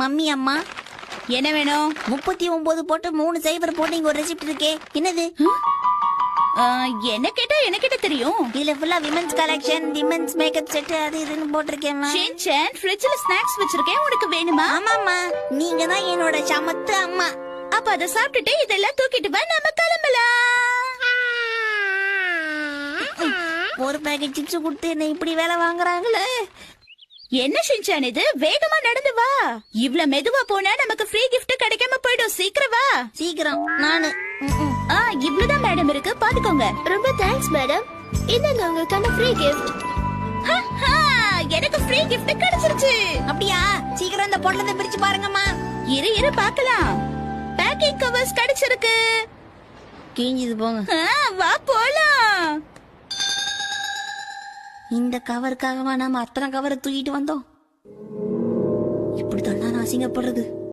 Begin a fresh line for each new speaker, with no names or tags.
Mummy அம்மா
என்ன வேணும்?
முப்பத்தி ஒன்பது போட்டு மூணு சைபர் போட்டு இங்க ஒரு ரெசிப்ட் இருக்கே. என்னது?
என்ன கேட்டா என்ன கேட்ட தெரியும்?
இதுல ஃபுல்லா women's collection women's makeup set அது இதுன்னு போட்டிருக்கேன்
ஷின்சான் ஃப்ரிட்ஜ்ல ஸ்நாக்ஸ் வச்சிருக்கேன். உனக்கு வேணுமா?
ஆமாம்மா நீங்க தான் என்னோட சமத்து அம்மா.
அப்ப அத சாப்பிட்டுட்டு இதெல்லாம் தூக்கிட்டு வா நம்ம கிளம்பலாம்.
ஒரு பேக்கெட் சிப்ஸ் கொடுத்து என்ன இப்படி வேலை வாங்குறாங்களே?
என்ன ஷின்சான் இது? வேகமா நடந்து வா. இவ்ளோ மெதுவா போனா நமக்கு ஃப்ரீ gift கிடைக்காம போயிடும். சீக்கிரம் வா.
சீக்கிரம். நானு.
ஆ இவ்ளோதான் மேடம் இருக்கு. பாத்துக்கோங்க.
ரொம்ப தேங்க்ஸ் மேடம் இந்தாங்க உங்களுக்கான ஃப்ரீ கிஃப்ட்
ஹா, ஹா, எனக்கு ஃப்ரீ gift கிடைச்சிருச்சு.
அப்படியா? சீக்கிரம் இந்த பொட்டலத்தை பிரிச்சு பாருங்கம்மா.
இரு இரு பார்க்கலாம் பேக்கிங் கவர்ஸ் கிடைச்சிருக்கு.
கிழிஞ்சது போங்க.
வா போலாம்.
இந்த கவருக்காகவா நாம அத்தனை கவரை தூக்கிட்டு வந்தோம்? இப்படித்தான் நான் அசிங்கப்படுறது.